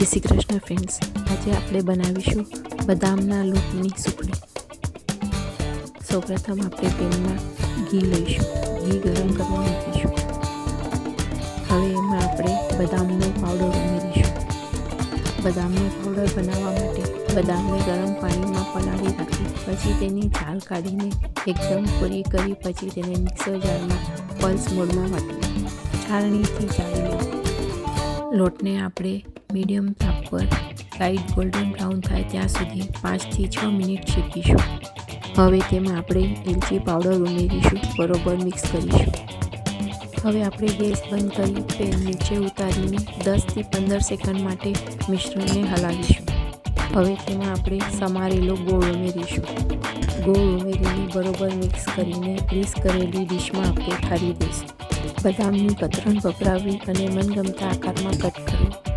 જય શ્રી કૃષ્ણ ફ્રેન્ડ્સ આજે આપણે બનાવીશું બદામના લોટની સુખડી. સૌપ્રથમ આપણે પેનમાં ઘી લઈશું. ઘી ગરમ કરવા મૂકીશું. હવે એમાં આપણે બદામનો પાવડર ઉમેરીશું. બદામનો પાવડર બનાવવા માટે બદામને ગરમ પાણીમાં પલાળી રાખી, પછી તેની છાલ કાઢીને એકદમ પૂરી કરી, પછી તેને મિક્સર જારમાં પલ્સ મોડમાં વાટી છાલણીથી ચાળી લોટને આપણે મીડિયમ તાપ પર લાઇટ ગોલ્ડન બ્રાઉન થાય ત્યાં સુધી પાંચથી છ મિનિટ શેકીશું. હવે તેમાં આપણે એલચી પાવડર ઉમેરીશું, બરોબર મિક્સ કરીશું. હવે આપણે ગેસ બંધ કરી પેન નીચે ઉતારીને દસથી પંદર સેકન્ડ માટે મિશ્રણને હલાવીશું. હવે તેમાં આપણે સમારેલો ગોળ ઉમેરીશું. ગોળ ઉમેરીને બરોબર મિક્સ કરીને ગ્રીસ કરેલી ડીશમાં આપણે ઠારી દઈશું. બદામની કતરણ વપરાવી અને મનગમતા આકારમાં કટ કરવું